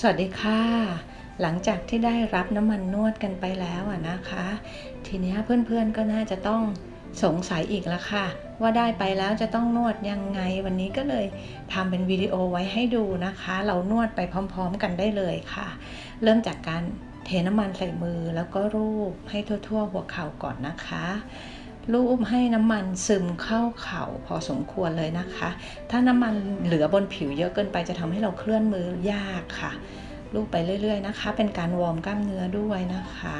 สวัสดีค่ะ หลังจากที่ได้รับน้ำมันนวดกันไปแล้วอะนะคะ ทีนี้เพื่อนๆก็น่าจะต้องสงสัยอีกแล้วค่ะ ว่าได้ไปแล้วจะต้องนวดยังไง วันนี้ก็เลยทำเป็นวิดีโอไว้ให้ดูนะคะ เรานวดไปพร้อม ๆ กันได้เลยค่ะ เริ่มจากการเทน้ำมันใส่มือแล้วก็รูปให้ทั่ว ๆ หัวเข่าก่อนนะคะ รูปให้น้ำมันซึมเข้าเข่าพอสมควรเลยนะคะ ถ้าน้ำมันเหลือบนผิวเยอะเกินไปจะทำให้เราเคลื่อนมือยากค่ะลูบไปเรื่อย ๆ นะคะ เป็นการวอร์มกล้ามเนื้อด้วยนะคะ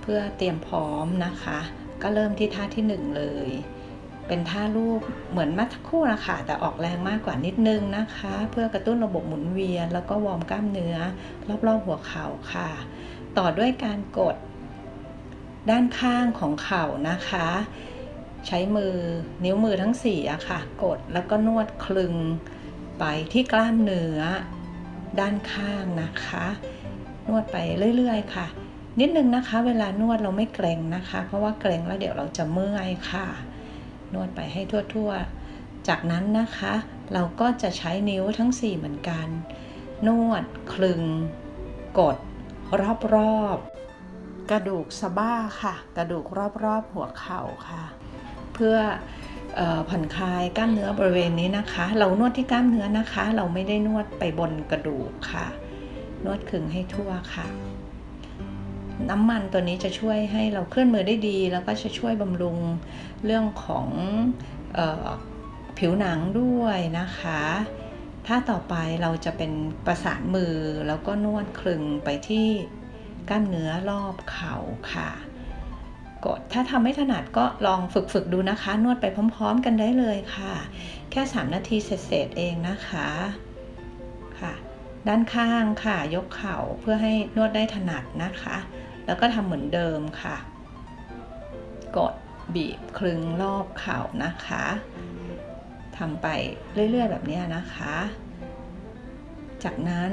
เพื่อเตรียมพร้อมนะคะ ก็เริ่มที่ท่าที่หนึ่งเลย เป็นท่าลูบเหมือนมัดสักครู่นะคะแต่ออกแรงมากกว่านิดนึงนะคะ เพื่อกระตุ้นระบบหมุนเวียน แล้วก็วอร์มกล้ามเนื้อ รอบๆหัวเข่าค่ะ ต่อด้วยการกด ด้านข้างของเข่านะคะ ใช้มือนิ้วมือทั้งสี่อะค่ะ กดแล้วก็นวดคลึงไปที่กล้ามเนื้อด้านข้างนะคะ นวดไปเรื่อยๆ ค่ะ นิดนึงนะคะ เวลานวดเราไม่เกรงนะคะ เพราะว่าเกรงแล้วเดี๋ยวเราจะเมื่อยค่ะ นวดไปให้ทั่วๆ จากนั้นนะคะ เราก็จะใช้นิ้วทั้ง 4 เหมือนกัน นวดคลึง กดรอบๆ กระดูกสะบ้าค่ะ กระดูกรอบๆหัวเข่าค่ะ เพื่อผ่อนคลายกล้ามเนื้อบริเวณนี้นะคะ เรานวดที่กล้ามเนื้อนะคะ เราไม่ได้นวดไปบนกระดูกค่ะ นวดขึงให้ทั่วค่ะ น้ำมันตัวนี้จะช่วยให้เราเคลื่อนมือได้ดี แล้วก็จะช่วยบำรุงเรื่องของออผิวหนังด้วยนะคะ ถ้าต่อไปเราจะเป็นประสานมือแล้วก็นวดคลึงไปที่ กล้ามเนื้อรอบเข่าค่ะกดถ้าทำไม่ถนัดก็ลองฝึกฝึกดูนะคะ นวดไปพร้อม ๆ กันได้เลยค่ะ แค่ 3 นาทีเสร็จเองนะคะค่ะ ด้านข้างค่ะ ยกเข่าเพื่อให้นวดได้ถนัดนะคะ แล้วก็ทำเหมือนเดิมค่ะ กดบีบคลึงรอบเข่านะคะทำไปเรื่อย ๆ แบบนี้นะคะ จากนั้น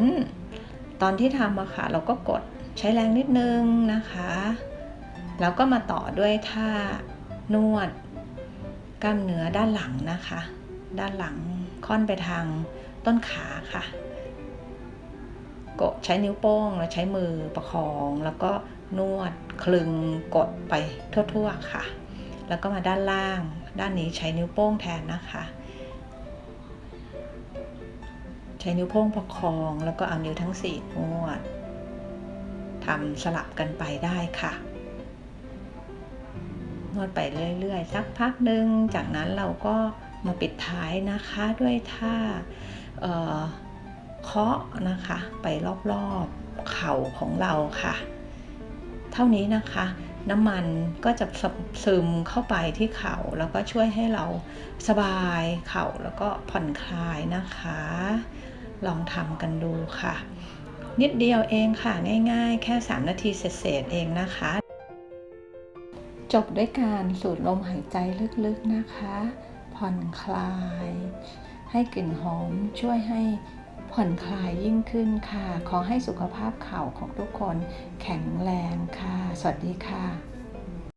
ตอนที่ทำอะค่ะ เราก็กด ใช้แรงนิดนึงนะคะ แล้วก็มาต่อด้วยท่านวด กล้ามเนื้อด้านหลังนะคะ ด้านหลังค่อนไปทางต้นขาค่ะกดใช้นิ้วโป้งแล้วใช้มือประคองแล้วก็นวดคลึงกดไปทั่วๆค่ะ แล้วก็มาด้านล่าง ด้านนี้ใช้นิ้วโป้งแทนนะคะ ใช้นิ้วโป้งประคองแล้วก็เอานิ้วทั้งสี่นวด ทำสลับกันไปได้ค่ะ นวดไปเรื่อยๆ สักพักหนึ่งจากนั้นเราก็มาปิดท้ายนะคะด้วยท่าเคาะนะคะไปรอบๆเข่าของเราค่ะ เท่านี้นะคะน้ำมันก็จะซึมเข้าไปที่เข่าแล้วก็ช่วยให้เราสบายเข่าแล้วก็ผ่อนคลายนะคะ ลองทำกันดูค่ะ นิดเดียวเองค่ะง่ายๆ แค่ 3 นาทีเสร็จๆเองนะคะ จบด้วยการสูดลมหายใจลึกๆนะคะ ผ่อนคลาย ให้กลิ่นหอมช่วยให้ผ่อนคลายยิ่งขึ้นค่ะ ขอให้สุขภาพเข่าของทุกคนแข็งแรงค่ะ สวัสดีค่ะ